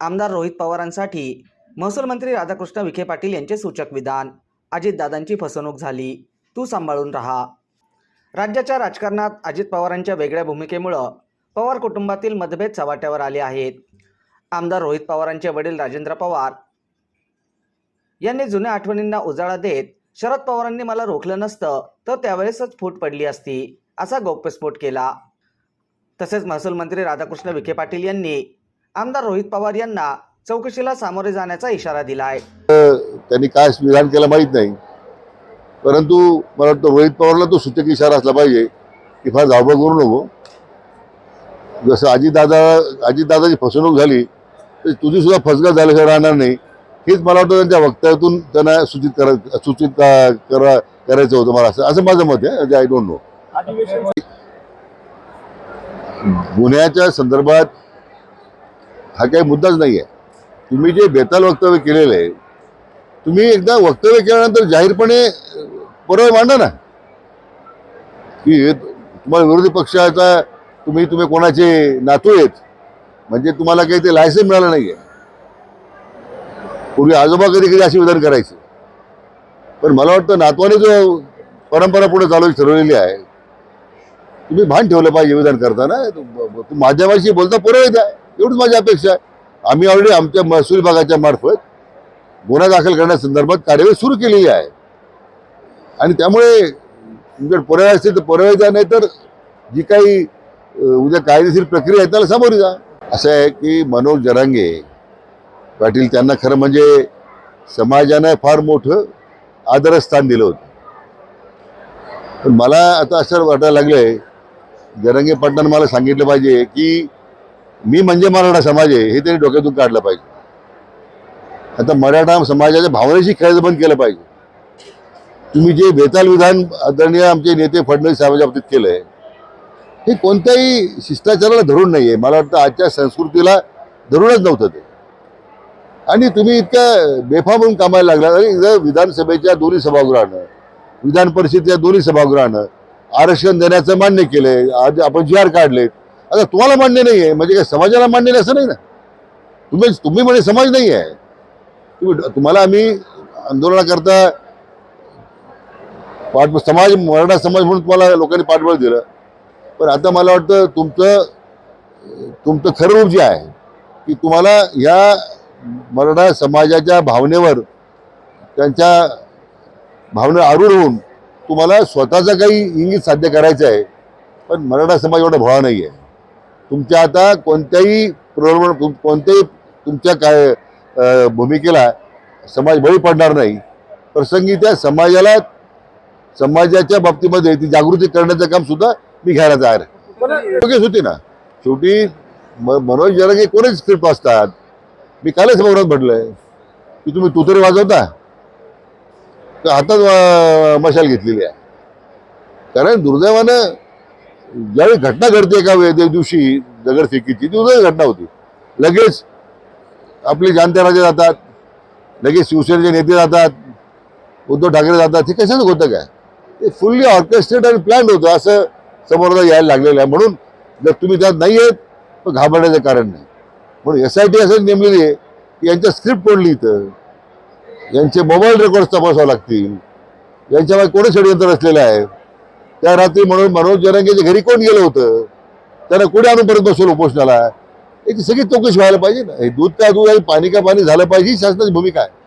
आमदार रोहित पवारांसाठी महसूल मंत्री राधाकृष्ण विखे पाटील यांचे सूचक विधान. अजितदादांची फसवणूक झाली. तू सांभाळून राहा. राज्याच्या राजकारणात अजित पवारांच्या वेगळ्या भूमिकेमुळं पवार कुटुंबातील मतभेद चव्हाट्यावर आले आहेत. आमदार रोहित पवारांचे वडील राजेंद्र पवार यांनी जुन्या आठवणींना उजाळा देत शरद पवारांनी मला रोखलं नसतं तर त्यावेळेसच फूट पडली असती असा गौप्यस्फोट केला. तसेच महसूल मंत्री राधाकृष्ण विखे पाटील यांनी आमदार रोहित पवार यांना चौकशीला सामोरे जाण्याचा इशारा दिलाय. त्यांनी काय विधान केलं माहीत नाही. परंतु मला वाटतं रोहित पवारला तो सूचक इशारा असला पाहिजे की फार धावपळ करू नको. जसं अजितदादा अजितदादाची फसवणूक झाली तर तुझी सुद्धा फसगत झाल्याशिवाय राहणार नाही. हेच मला वाटतं त्यांच्या वक्तव्यातून त्यांना सूचित करा सूचित का- करा करायचं होतं मला असं असं माझं मत आहे आय डोंट नो. गुन्ह्याच्या संदर्भात हा काही मुद्दाच नाही आहे तुम्ही जे बेताल वक्तव्य केलेलं आहे तुम्ही एकदा वक्तव्य केल्यानंतर जाहीरपणे परवा मांडा ना. की तुम्हाला विरोधी पक्षाचा तुम्ही तुम्ही कोणाचे नातू आहेत म्हणजे तुम्हाला काही ते लायसन मिळालं नाही आहे पूर्वी आजोबा कधी कधी असे विधान करायचे. पण मला वाटतं नातवाने जो परंपरा पुढे चालू ठरवलेली आहे तुम्ही भान ठेवलं पाहिजे विधान करताना. तू माझ्याशी बोलता पुरावे आहे एवढीच माझी अपेक्षा आहे. आम्ही ऑलरेडी आमच्या महसूल विभागाच्या मार्फत गुन्हा दाखल करण्यासंदर्भात कार्यवाही सुरू केलेली आहे. आणि त्यामुळे जर पुरावे असतील तर पुरावे द्या नाही तर जी काही उद्या कायदेशीर प्रक्रिया आहे त्याला सामोरी जा. असं आहे की मनोज जरांगे पाटील त्यांना खरं म्हणजे समाजानं फार मोठं आदरस्थान दिलं होतं. पण मला आता असं वाटायला लागलंय. जरांगे पाटलांना मला सांगितलं पाहिजे की मी म्हणजे मराठा समाज आहे हे त्यांनी डोक्यातून काढलं पाहिजे. आता मराठा समाजाच्या भावनेशी खेळायचं बंद केलं पाहिजे. तुम्ही जे बेताल विधान आदरणीय आमचे नेते फडणवीस साहेबांच्या बाबतीत केलंय हे कोणत्याही शिष्टाचाराला धरून नाहीये. मला वाटतं आजच्या संस्कृतीला धरूनच नव्हतं ते. आणि तुम्ही इतक्या बेफाम कामायला कामाला लागला आणि इथं विधानसभेच्या दोन्ही सभागृहानं विधान परिषदेच्या दोन्ही सभागृहानं आरक्षण देण्याचं मान्य केलंय. आज आपण जी आर काढलेत आता तुम्हाला मान्य नाही आहे म्हणजे काय समाजाला मान्य नाही असं नाही ना? तुम्ही तुम्ही म्हणजे समाज नाही आहे तुम्ही तुम्हाला आम्ही आंदोलनाकरता पाठ समाज मराठा समाज म्हणून तुम्हाला लोकांनी पाठबळ दिलं. पण आता मला वाटतं तुमचं तुमचं खरं रूप जे आहे की तुम्हाला या मराठा समाजाच्या भावनेवर त्यांच्या भावने आरूढ होऊन तुम्हाला स्वतःचं काही इंगित साध्य करायचं आहे. पण मराठा समाज एवढा भोळा नाही आहे तुमच्या आता कोणत्याही प्रलोभन कोणत्याही तुमच्या काय भूमिकेला समाज बळी पडणार नाही. प्रसंगी त्या समाजाला समाजाच्या बाबतीमध्ये ती जागृती करण्याचं काम सुद्धा मी घ्यायला तयार योग्यच होती ना? शेवटी म- मनोज जरांगे कोणीच स्क्रिप्ट वाचतात. मी कालच सभागृहात म्हटलंय की तुम्ही तुतरी वाजवता. तर हातात मशाल घेतलेली आहे. कारण दुर्दैवानं ज्यावेळी घटना घडते एका वेळे दिवशी दगडफेकीची ती घटना होती. लगेच आपले जाणते राजे जातात लगेच शिवसेनेचे नेते जातात उद्धव ठाकरे जातात हे कशाच होतं काय? ते फुल्ली ऑर्केस्ट्रेट आणि प्लॅन होतं असं समोरला यायला लागलेलं आहे. म्हणून जर तुम्ही त्यात नाही आहेत तर घाबरण्याचं कारण नाही. म्हणून एस आय टी असं नेमलेली आहे की यांच्या स्क्रिप्ट कोणली इथं यांचे मोबाईल रेकॉर्ड्स तपासावे लागतील. यांच्यामध्ये कोणी षडयंत्र असलेलं आहे? त्या रात्री म्हणून मनोज जरांगेच्या घरी कोण गेलं होतं? त्यांना कुठे आणून परत बसवलं उपोषणाला? याची सगळी चौकशी व्हायला पाहिजे ना. हे दूध का दूध आणि पाणी का पाणी झालं पाहिजे? ही शासनाची भूमिका आहे.